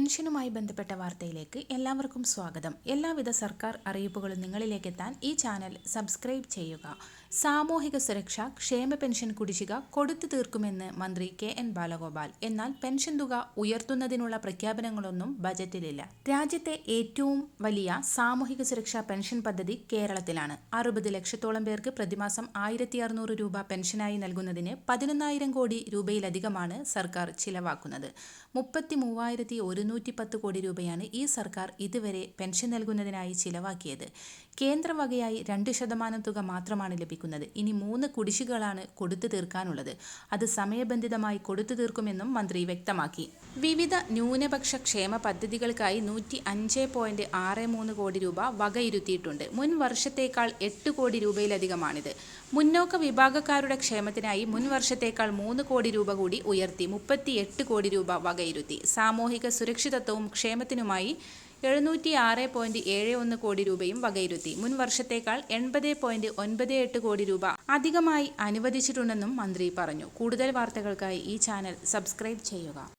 പെൻഷനുമായി ബന്ധപ്പെട്ട വാർത്തയിലേക്ക് എല്ലാവർക്കും സ്വാഗതം. എല്ലാവിധ സർക്കാർ അറിയിപ്പുകളും നിങ്ങളിലേക്ക് എത്താൻ ഈ ചാനൽ സബ്സ്ക്രൈബ് ചെയ്യുക. സാമൂഹിക സുരക്ഷ ക്ഷേമ പെൻഷൻ കുടിശ്ശിക കൊടുത്തു തീർക്കുമെന്ന് മന്ത്രി കെ എൻ ബാലഗോപാൽ. എന്നാൽ പെൻഷൻ തുക ഉയർത്തുന്നതിനുള്ള പ്രഖ്യാപനങ്ങളൊന്നും ബജറ്റിലില്ല. രാജ്യത്തെ ഏറ്റവും വലിയ സാമൂഹിക സുരക്ഷാ പെൻഷൻ പദ്ധതി കേരളത്തിലാണ്. അറുപത് ലക്ഷത്തോളം പേർക്ക് പ്രതിമാസം ആയിരത്തി അറുന്നൂറ് രൂപ പെൻഷനായി നൽകുന്നതിന് പതിനൊന്നായിരം കോടി രൂപയിലധികമാണ് സർക്കാർ ചിലവാക്കുന്നത്. മുപ്പത്തി മൂവായിരത്തി ഒരുന്നൂറ്റി പത്ത് കോടി രൂപയാണ് ഈ സർക്കാർ ഇതുവരെ പെൻഷൻ നൽകുന്നതിനായി ചിലവാക്കിയത്. കേന്ദ്ര വകയായി രണ്ട് ശതമാനം തുക മാത്രമാണ് ലഭിക്കുന്നത്. ഇനി മൂന്ന് കുടിശ്ശികളാണ് കൊടുത്തു തീർക്കാനുള്ളത്. അത് സമയബന്ധിതമായി കൊടുത്തു തീർക്കുമെന്നും മന്ത്രി വ്യക്തമാക്കി. വിവിധ ന്യൂനപക്ഷ ക്ഷേമ പദ്ധതികൾക്കായി നൂറ്റി അഞ്ച് പോയിന്റ് ആറ് മൂന്ന് കോടി രൂപ വകയിരുത്തിയിട്ടുണ്ട്. മുൻ വർഷത്തേക്കാൾ എട്ട് കോടി രൂപയിലധികമാണിത്. മുന്നോക്ക വിഭാഗക്കാരുടെ ക്ഷേമത്തിനായി മുൻ വർഷത്തേക്കാൾ മൂന്ന് കോടി രൂപ കൂടി ഉയർത്തി മുപ്പത്തി എട്ട് കോടി രൂപ വകയിരുത്തി. സാമൂഹിക സുരക്ഷിതത്വവും ക്ഷേമത്തിനുമായി എഴുന്നൂറ്റി ആറ് പോയിന്റ് ഏഴ് ഒന്ന് കോടി രൂപയും വകയിരുത്തി. മുൻ വർഷത്തേക്കാൾ എൺപത് പോയിന്റ് ഒൻപത് എട്ട് കോടി രൂപ അധികമായി അനുവദിച്ചിട്ടുണ്ടെന്നും മന്ത്രി പറഞ്ഞു. കൂടുതൽ വാർത്തകൾക്കായി ഈ ചാനൽ സബ്സ്ക്രൈബ് ചെയ്യുക.